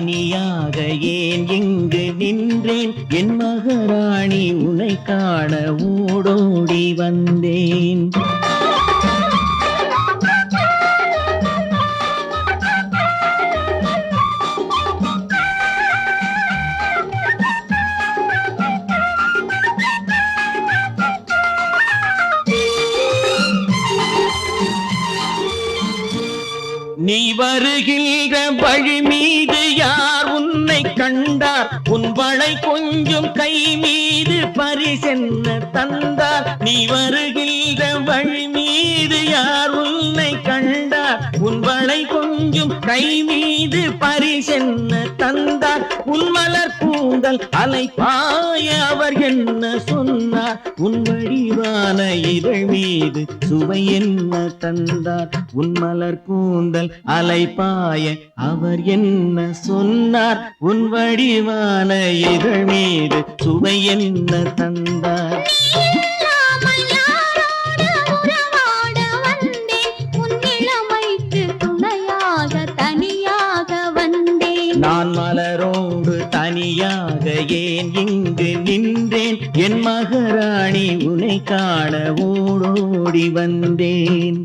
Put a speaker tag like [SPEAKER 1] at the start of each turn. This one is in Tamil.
[SPEAKER 1] மலரோடு தனியாக ஏன் இங்கு நின்றேன். என் மகராணி உனை காண ஊடோடி வந்தேன். நீ வருகின்ற வழி மீது கண்டார். உன்வளை கொஞ்சம் கை மீது பரிசென்ன தந்தார். நீ வருகின்ற வழி மீது யார் உன்னை கண்டார்? உன் வளை கொஞ்சும் கை மீது பரிசென்ன தந்தார் உன்மலர் கூந்தல் அலைப்பாய அவர் என்ன சொன்னார் உன் வழிவான இதழ் மீது சுவை என்ன தந்தார் உன்மலர் கூந்தல் அலைப்பாய அவர் என்ன சொன்னார் உன் வடிவான இதழ் மீது சுவை என்ன தந்தார் நான் மலரோடு தனியாக ஏன் இங்கு நின்றேன்? என் மகராணி உனை காண ஓடோடி
[SPEAKER 2] வந்தேன்.